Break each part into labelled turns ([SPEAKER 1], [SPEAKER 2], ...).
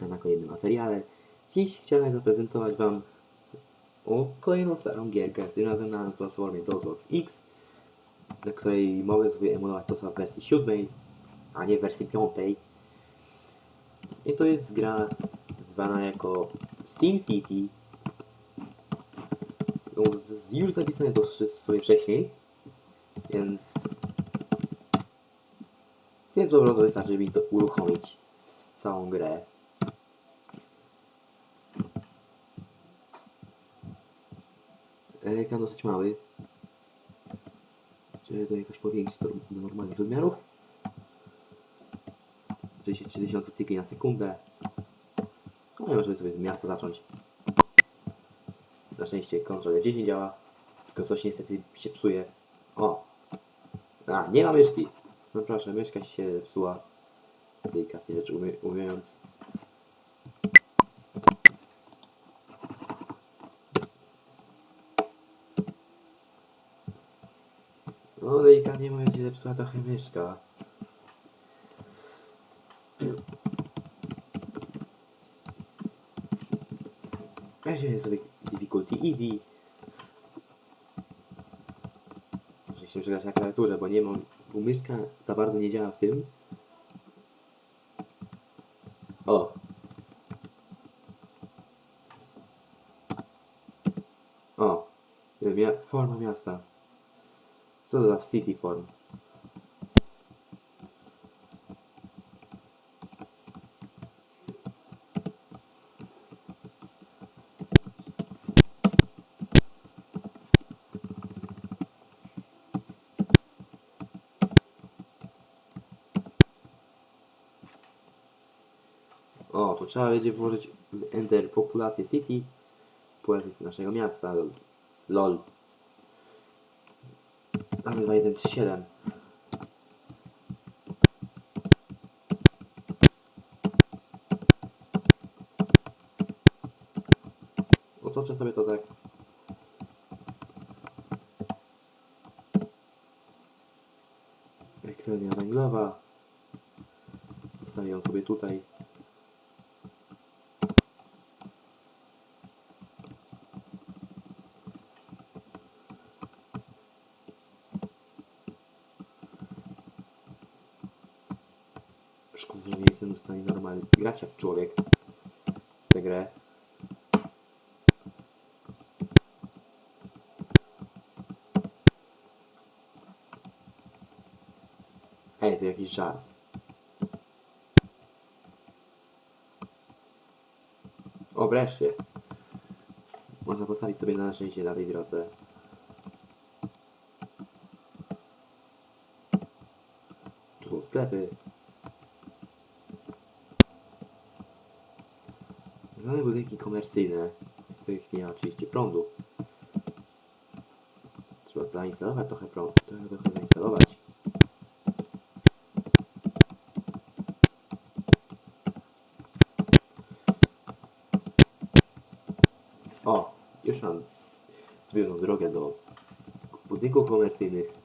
[SPEAKER 1] witam na kolejnym materiale. Dziś chciałem zaprezentować Wam o kolejną starą gierkę, tym razem na platformie DOSBox X, na której mogę sobie emulować to w wersji 7, a nie w wersji 5. I to jest gra zwana jako SimCity. Już zapisane to sobie wcześniej, więc więc po prostu wystarczy mi to uruchomić całą grę. Ekran dosyć mały. Czy to jakoś powiększyć do, do normalnych rozmiarów? 33 tysiące cykli na sekundę. No i możemy sobie z miasta zacząć. Na szczęście kontrol F10 nie działa. Tylko coś niestety się psuje. O! A, nie ma myszki. No proszę, myszka się psuła. Delikatnie rzecz umie- ujmując. No się zepsuła trochę myszka. Weźmiemy sobie difficulty easy. Oczywiście muszę grać na klawiaturze, bo nie mam, bo myszka za bardzo nie działa w tym. O! O! Mia forma miasta. Co to za city form? O, tu trzeba będzie włożyć Enter populację City, populację naszego miasta, lol. Mamy 2137. Otoczę sobie to tak. Elektrownia węglowa. Zostawię ją sobie tutaj. Szkoda, że nie jestem w stanie normalnie grać jak człowiek w tę grę. Ej, to jakiś żart. O, wreszcie. Można postawić sobie na szczęście na tej drodze. Tu są sklepy. Budynki komercyjne, których nie ma oczywiście prądu. Trzeba zainstalować trochę prądu, trochę, trochę zainstalować. O, już mam zbioną drogę do budynków komercyjnych.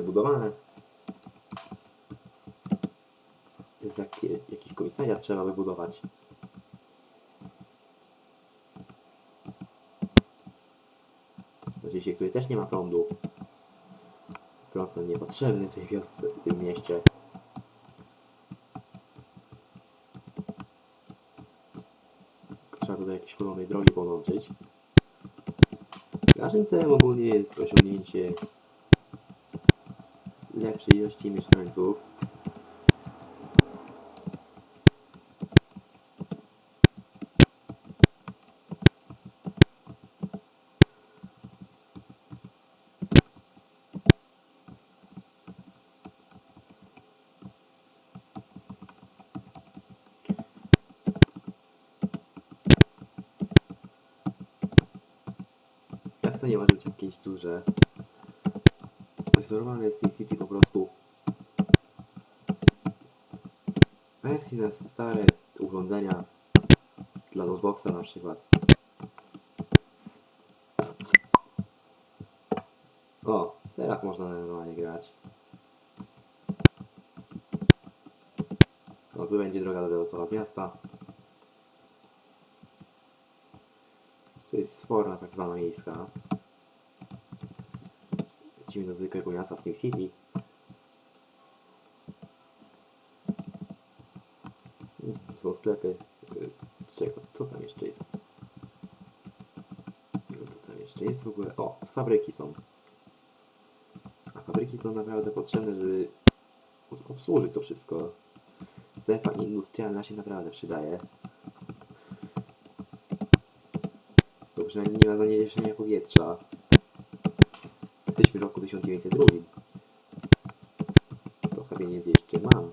[SPEAKER 1] wybudowane. To jest jak, jakiś komisariat trzeba wybudować. Oczywiście, który też nie ma prądu. Prąd niepotrzebny w tej wiosce, w tym mieście. Trzeba tutaj jakieś podobnej drogi podłączyć. Naszym celem ogólnie jest osiągnięcie lepszej ilości mieszkańców. Miasto nie może być jakieś duże. To jest normalne po prostu. Wersji na stare urządzenia dla Losboxa na przykład. O, teraz można normalnie grać. No, tu będzie droga do Wielkowa miasta. Sforna tak zwana miejska. Lecimy do zwykłego miasta w Team City. Są sklepy. Czego? Co tam jeszcze jest? No co tam jeszcze jest w ogóle? O, fabryki są. A fabryki są naprawdę potrzebne, żeby obsłużyć to wszystko. Strefa industrialna się naprawdę przydaje. Przynajmniej nie ma zanieczyszczenia powietrza. Jesteśmy w roku 1902. Trochę pieniędzy jeszcze mam.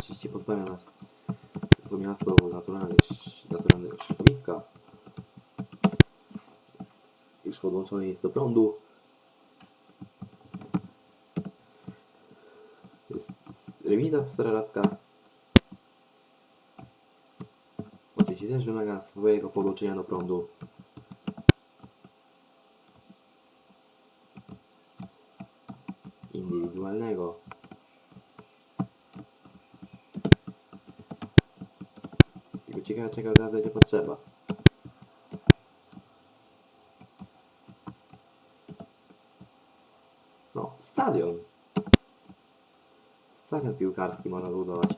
[SPEAKER 1] Oczywiście pozbawia nas to miasto naturalnych, naturalnego środowiska. Już podłączone jest do prądu. Jest remiza starolacka. Oczywiście też wymaga swojego podłączenia do prądu. Indywidualnego. Tylko ciekawe czego teraz będzie potrzeba. No, stadion. Stadion piłkarski można budować.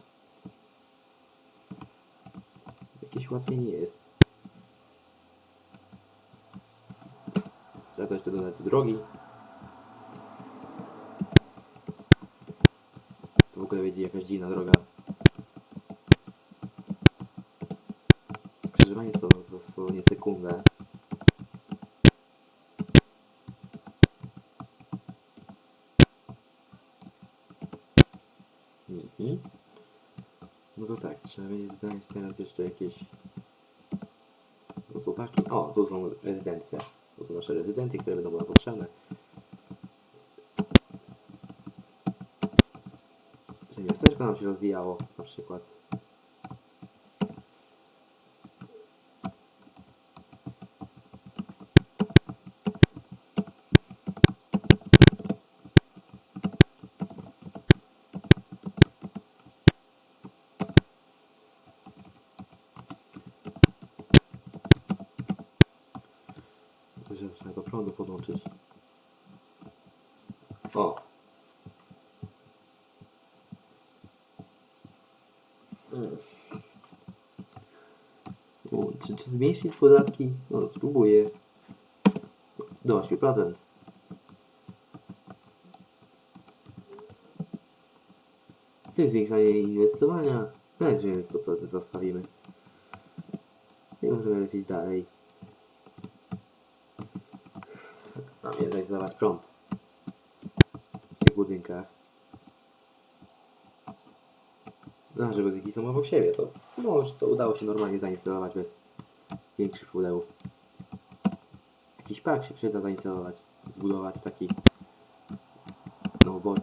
[SPEAKER 1] Jakieś łatwiej nie jest. Trzeba jeszcze dodać drogi. To w ogóle będzie jakaś dziwna droga. Skrzyżowanie to dosłownie sekundę. Mhm. No to tak, trzeba będzie znaleźć teraz jeszcze jakieś no, chłopaki. O, tu są rezydencje. To są nasze rezydenty, które będą nam potrzebne. Żeby miasteczko nam się rozwijało, na przykład. To się trzeba do prądu podłączyć. O! Mm. O, czy, czy zmniejszyć podatki? No, spróbuję. Do 8%. Czy zwiększanie inwestowania? Nawet, że 100% zostawimy. I możemy lecieć dalej. Jednak zdawać prąd w tych budynkach. No, żeby budynki są obok siebie, to może to udało się normalnie zainstalować bez większych problemów. Jakiś park się przyda zainstalować, zbudować taki na, ubo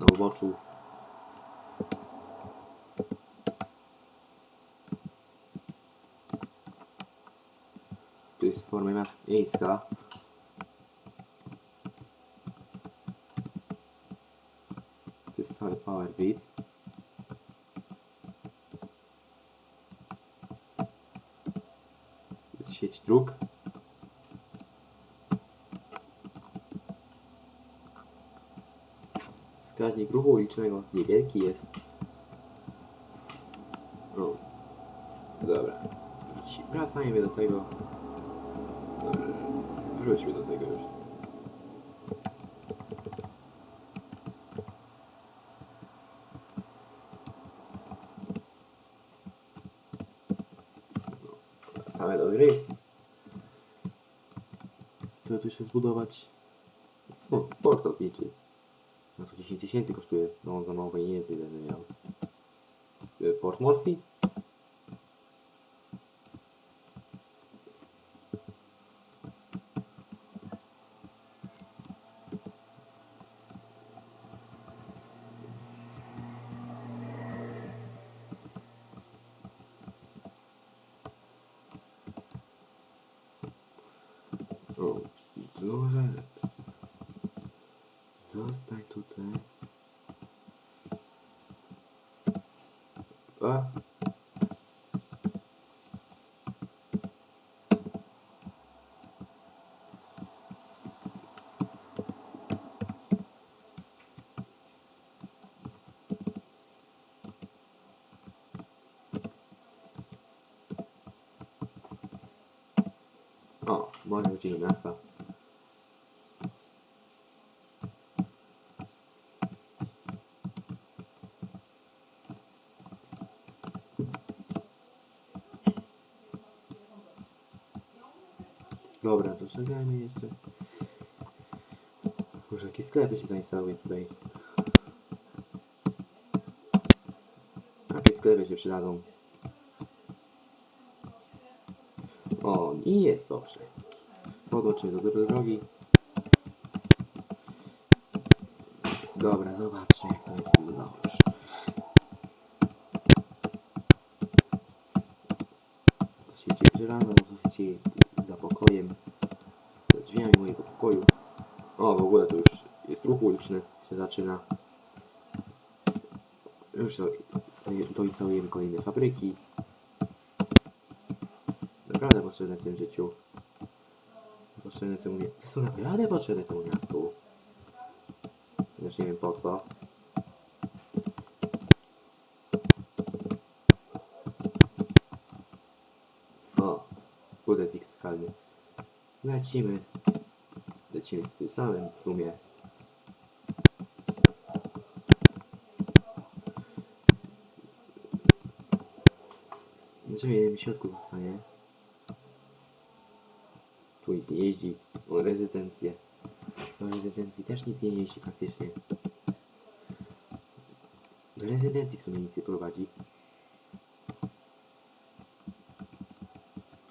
[SPEAKER 1] na uboczu. Tu jest forma miejska. To jest cały power bit. Sieć dróg. Wskaźnik ruchu ulicznego niewielki jest. O. Dobra. Wracajmy do tego. Wróćmy do tego już. się zbudować no, portal pieczy. Na to 10 tysięcy kosztuje. No on za mało nie tyle miał. E, port morski? O, może... Zostań tutaj. A? O, może być do miasta. Dobra, to czekajmy jeszcze. Może jakieś sklepy się zainstaluje tutaj. Jakie sklepy się przydadzą? O, i jest dobrze. Podłączymy do dro- drogi. Dobra, zobaczmy jak to jest dobrze. Co się dzieje przy rano, co się dzieje za pokojem, za drzwiami mojego pokoju. O, w ogóle to już jest ruch uliczny, się zaczyna. Już to, to instalujemy kolejne fabryki. Naprawdę potrzebne w tym życiu. Potrzebne temu. To są naprawdę potrzebne temu miastu. Chociaż nie wiem po co. O, kurde fiskalny. Lecimy. Lecimy z tym samym w sumie. Znaczy w środku zostanie. Tu nic nie jeździ. O, rezydencję. Do rezydencji też nic nie jeździ praktycznie. Do rezydencji w sumie nic nie prowadzi.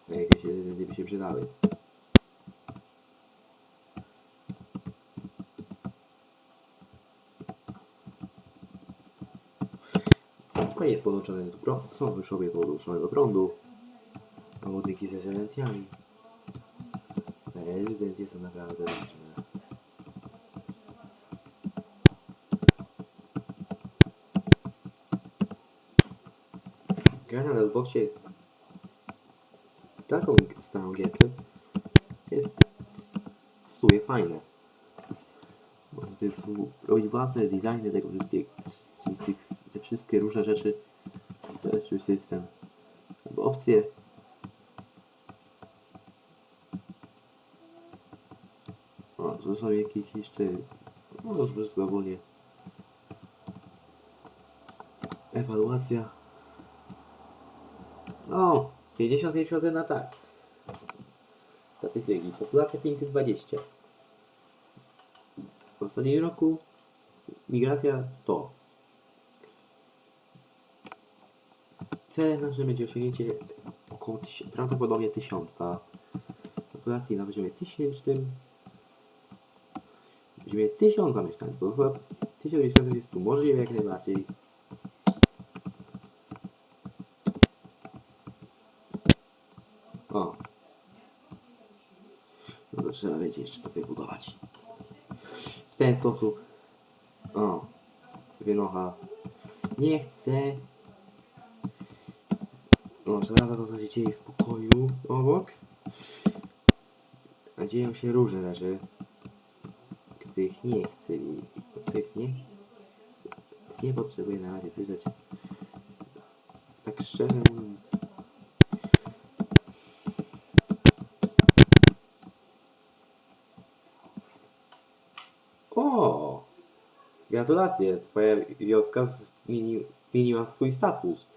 [SPEAKER 1] A jakieś rezydencje by się przydały. To jest podłączone do prądu. Są wyszowie podłączone do prądu. A budynki z rezydencjami. Rezydencje są naprawdę ważne. Gra na Xboxie taką starą gierkę jest w sumie fajne. Tu robić własne designy tego wszystkiego, wszystkie różne rzeczy, to jest już system. Albo opcje O, to są jakieś jeszcze... No wszystko ogólnie. Ewaluacja. O, 55% na tak. Statystyki. Populacja 520. W ostatnim roku migracja 100. Celem naszym będzie osiągnięcie około tysiąc, prawdopodobnie 1000 populacji na poziomie tysięcznym. Będziemy 1000 mieszkańców. 1000 mieszkańców jest tu możliwe jak najbardziej. O. No to trzeba będzie jeszcze to wybudować. W ten sposób. O. Wynocha. Nie chcę. No, żelaza to co się dzieje w pokoju obok. A dzieją się różne rzeczy których nie chcę i nie, nie potrzebuję na razie słyszeć. Tak szczerze mówiąc. O! Gratulacje, twoja wioska zmieni, zmieniła swój status.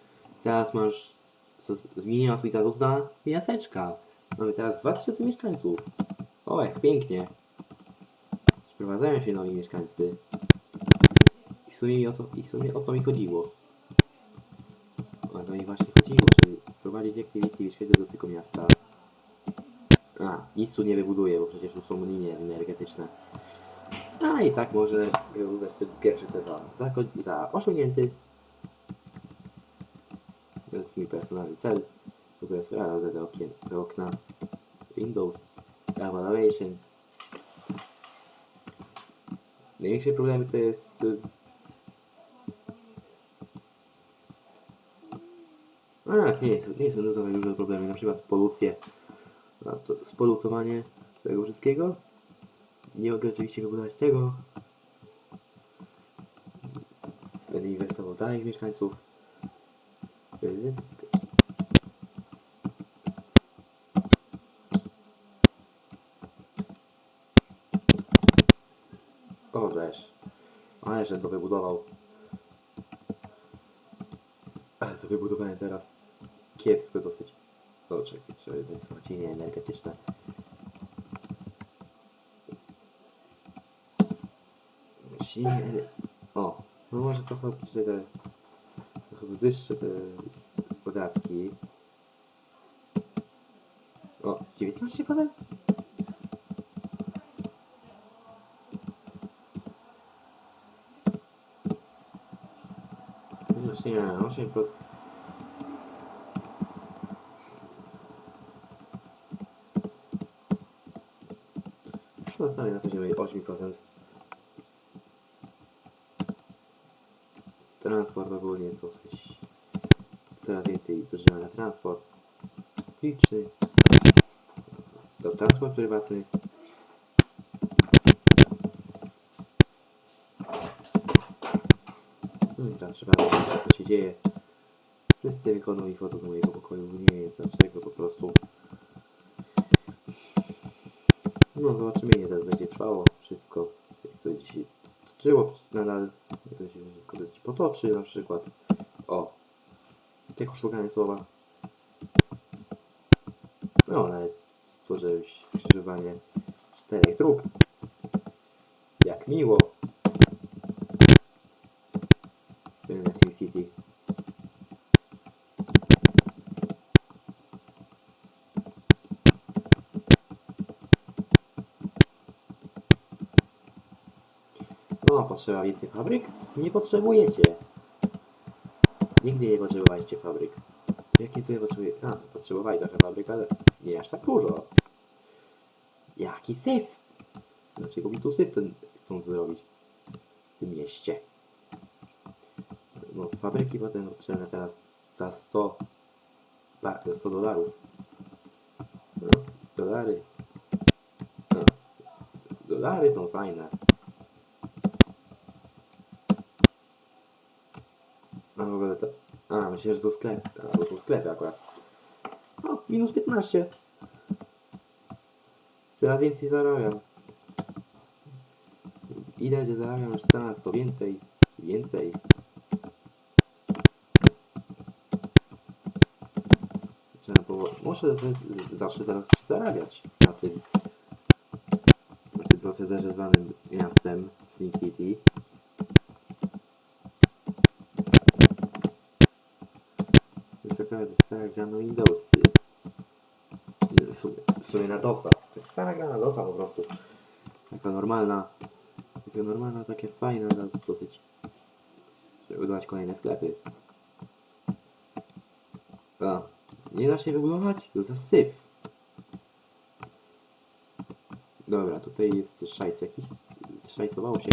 [SPEAKER 1] Teraz masz, z- zmieniła swój status na miasteczka. Mamy teraz 2000 mieszkańców. O, jak pięknie. Sprowadzają się nowi mieszkańcy. I w sumie, mi o to, I w sumie o to mi chodziło. O to mi właśnie chodziło, żeby sprowadzić jak najwięcej mieszkańców do tego miasta. A, nic tu nie wybuduję, bo przecież tu są linie energetyczne. A i tak może uznać ten pierwszy cel za, za osiągnięty. Mój personalny cel. W ogóle sprawdzę te, okien, okna. Windows. evaluation. Największe problemy to jest... y, A, nie, jest, nie są to takie duże problemy, na przykład polucje, spolutowanie tego wszystkiego. Nie mogę oczywiście wybudować tego. Będę inwestował dalej w mieszkańców. O, żeż. Ale że to wybudował. Ale to wybudowanie teraz kiepsko dosyć. O, czekaj, trzeba zainstalowanie energetyczne. Silnie... O, no może trochę. Trochę wyższe te podatki. O, 19%? Właśnie nie, 8%. Zostanie na poziomie 8%. Transport ogólnie to coś coraz więcej zużywa na transport publiczny, to transport prywatny. Hmm, teraz trzeba wiedzieć, co się dzieje. Wszyscy wykonują foto do mojego pokoju, nie wiem dlaczego, po prostu. No zobaczymy ile to będzie trwało wszystko. Jak to dzisiaj toczyło nadal, jak to się wszystko potoczy na przykład. Tylko szukanie słowa. No nawet stworzę już skrzyżowanie czterech dróg. Jak miło. Słynne SimCity. No, potrzeba więcej fabryk? Nie potrzebujecie. Nigdy nie potrzebowaliście fabryk. Jakie co ja potrzebuję? A, potrzebowali trochę fabryk, ale nie aż tak dużo. Jaki syf? Dlaczego mi tu syf ten chcą zrobić? W tym mieście. No, fabryki potem potrzebne teraz za 100 ba- za 100 dolarów. No, dolary. No, dolary są fajne. A w ogóle to... Myślę, że to sklep. A, to są sklepy akurat. O, minus 15. Coraz więcej zarabiam. Ile, że zarabiam już Stanach, to więcej. Więcej. Muszę zawsze teraz zarabiać na tym. Na tym procederze zwanym miastem Slim City. Jest taka gra na Windows. W sumie, na DOSa. To jest stara gra na DOSa po prostu. Taka normalna. Taka normalna, takie fajna, dosyć. Żeby budować kolejne sklepy. A, nie da się wybudować? To za syf. Dobra, tutaj jest szajs jakiś. Zszajsowało się.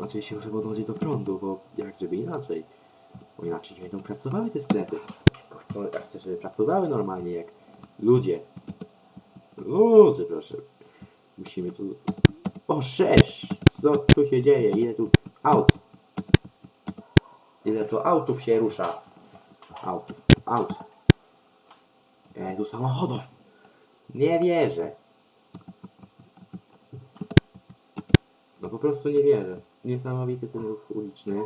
[SPEAKER 1] Oczywiście muszę podłączyć do prądu, bo żeby inaczej. Bo inaczej nie będą pracowały te sklepy. Bo chcą, ja chcę, żeby pracowały normalnie jak ludzie. Ludzie, proszę. Musimy tu... O, sześć! Co tu się dzieje? Ile tu aut? Ile to autów się rusza? Autów, aut. Ile tu samochodów? Nie wierzę. No po prostu nie wierzę. Niesamowity ten ruch uliczny.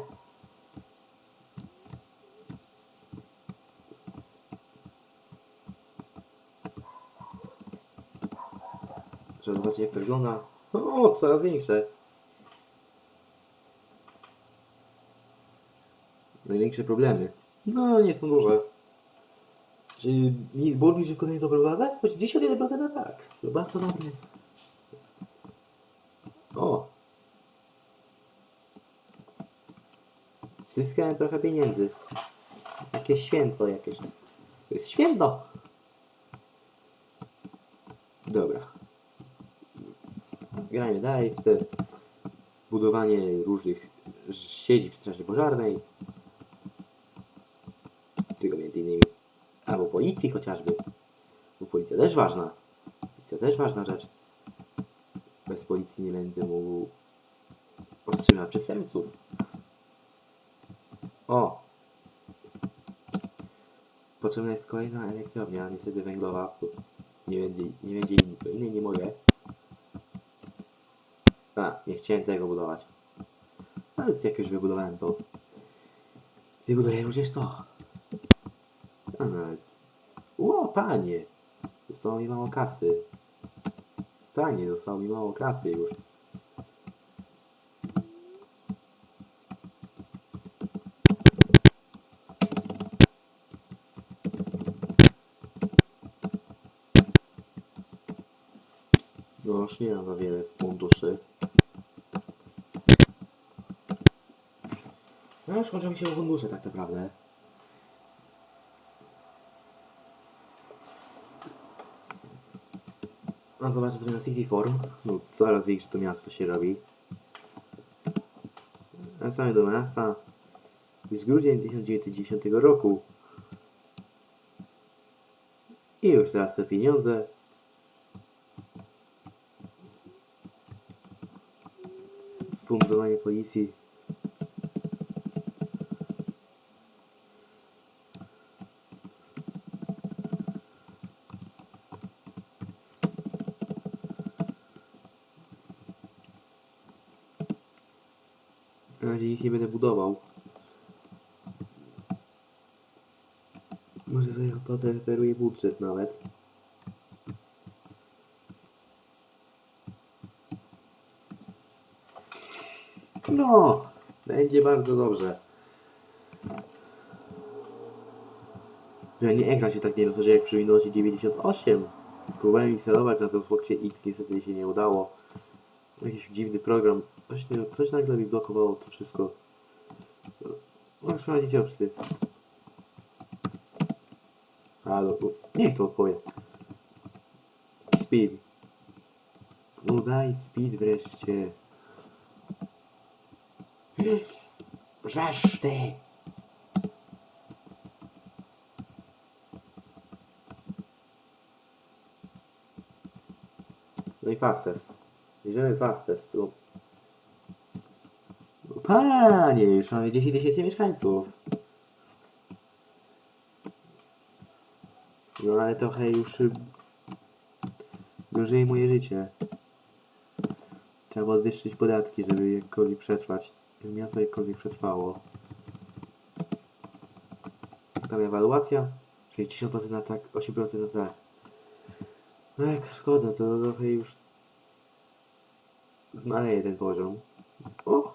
[SPEAKER 1] Trzeba zobaczyć jak to wygląda. O, coraz większe. Największe problemy. No, nie są duże. Czy mi- burmistrz wykonuje dobrą radę? 81% tak. To bardzo dobry. O! Zyskałem trochę pieniędzy. Jakieś święto jakieś. To jest święto. Dobra. Grajmy dalej te budowanie różnych siedzib Straży Pożarnej. Tego między innymi. Albo policji chociażby. Bo policja też ważna. Policja też ważna rzecz. Bez policji nie będę mógł powstrzymać przestępców. O! Potrzebna jest kolejna elektrownia, niestety węglowa. Nie będzie, nie będzie innej nie mogę. A, nie chciałem tego budować. Ale jak już wybudowałem to, wybuduję również to. A nawet... Ło, panie! Zostało mi mało kasy. Panie, zostało mi mało kasy już. Już nie mam za wiele funduszy. No już kończą się fundusze tak naprawdę. No zobaczę sobie na City Forum. No coraz większe to miasto się robi. Wracamy do miasta. Jest grudzień 1910 roku. I już tracę pieniądze. Fundowanie policji. Na razie nic nie będę budował. Może sobie popreferuję budżet nawet. Bardzo dobrze. Że nie ekran się tak nie rozszerzy jak przy Windowsie 98. Próbowałem instalować na to Swatchie X, niestety się nie udało. Jakiś dziwny program. Coś, coś nagle mi blokowało to wszystko. Mogę sprawdzić opcje. Halo, niech to odpowie. Speed. No daj speed wreszcie. Żeż ty! No i fastest. Bierzemy fastest. No. No panie, już mamy 10 tysięcy mieszkańców. No ale trochę już y, gorzej moje życie. Trzeba podwyższyć podatki, żeby jakkolwiek przetrwać. Żeby miasto jakkolwiek przetrwało. Tam ewaluacja. 60% na tak, 8% na tak. No jak szkoda, to trochę już zmaleje ten poziom. O!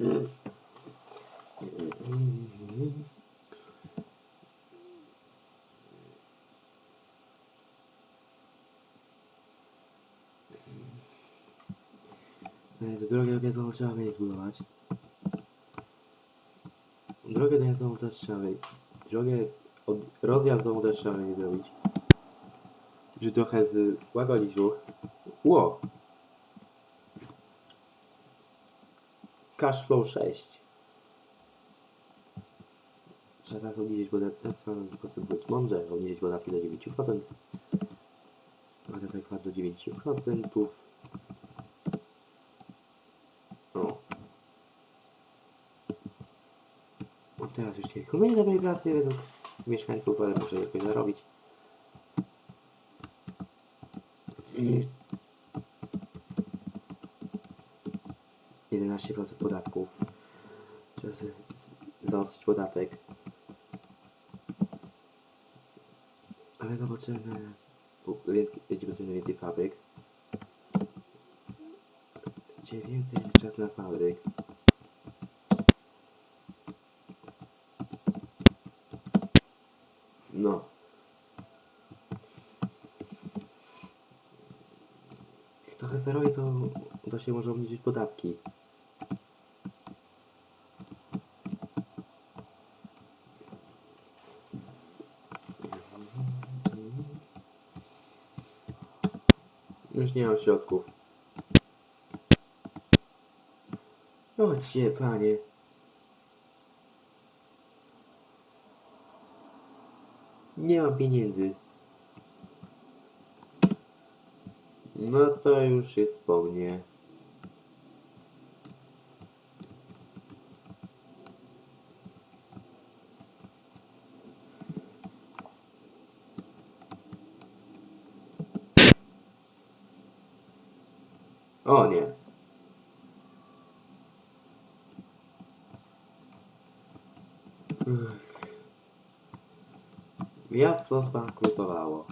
[SPEAKER 1] Mm. To drogę obiadową trzeba będzie zbudować. Drogę dojazdową też trzeba będzie. Drogę od, rozjazdową też trzeba będzie zrobić. Żeby trochę złagodzić ruch. Ło! Cashflow 6. Trzeba teraz obniżyć podatki, trzeba postępować mądrze, obniżyć podatki do 9%. Ale tak do 9%. O. O teraz już nie wykonuję dobrej pracy według mieszkańców, ale muszę jakoś zarobić. I 11% podatków. Trzeba zaostrzyć podatek. Ale no potrzebne. będzie potrzebne więcej fabryk. Będzie więcej czas na fabryk. trochę zeruje, to, to się może obniżyć podatki. Już nie mam środków. Chodźcie, panie. Nie mam pieniędzy. To już jest po mnie. O nie. Miasto zbankrutowało.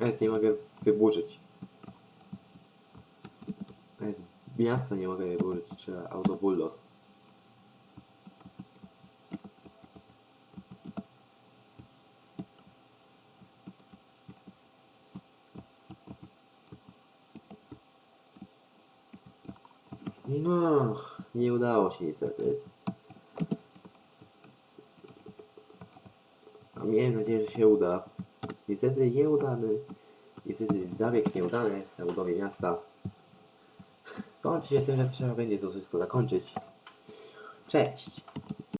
[SPEAKER 1] Nawet nie mogę wyburzyć. Nawet miasta nie mogę wyburzyć, trzeba autobuldos. No, nie udało się niestety. A miałem nadzieję, że się uda. Niestety nieudany. Niestety zabieg nieudany na budowie miasta. Kończy się tym, że trzeba będzie to wszystko zakończyć. Cześć!